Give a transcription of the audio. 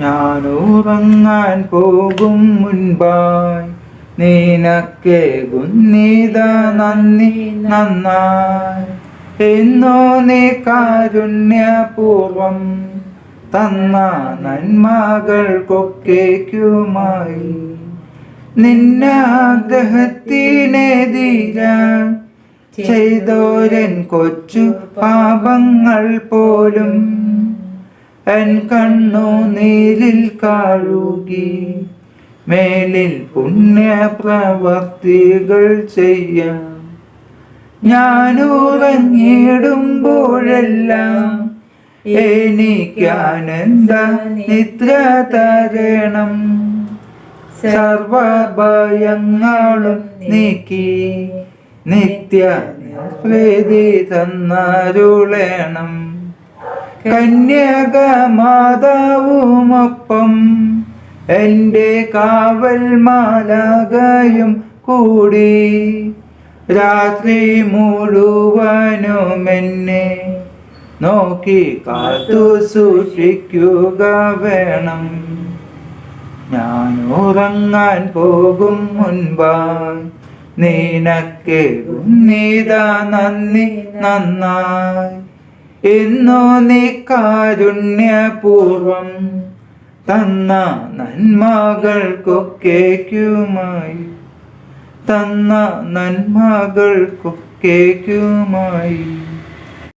ഞാൻ ഉറങ്ങാൻ പോകും മുൻപായി. നിനക്കേകുന്നീത നന്ദി നന്നായി. എന്നോ നീ കാരുണ്യപൂർവം തന്ന നന്മകൾക്കൊക്കേക്കുമായി. നിന്നാഗ്രഹത്തിനെതിര ചെയ്തോരൻ കൊച്ചു പാപങ്ങൾ പോലും. എൻ കണ്ണു നീരിൽ കാഴുകി മേലിൽ പുണ്യ പ്രവർത്തികൾ ചെയ്യാം. ഞാൻ ഉറങ്ങിയിടുമ്പോഴെല്ലാം എനിക്കാനന്ദ നിദ്ര തരണം സർവഭയങ്ങളും നീക്കി നിത്യ പ്രീതി തന്നരുളേണം. കന്യകമാതാവുമൊപ്പം എന്റെ കാവൽ മാലകയും കൂടി. രാത്രി മുഴുവനും എന്നെ നോക്കി കാത്തു സൂക്ഷിക്കുക വേണം. ഞാൻ ഉറങ്ങാൻ പോകും മുൻപായി നിനക്ക് നീതാ നന്ദി നന്നായി. എന്നോ നീ കാരുണ്യപൂർവം തന്ന നന്മകൾക്കൊക്കേക്കുമായി. തന്ന നന്മകൾക്കൊക്കേക്കുമായി.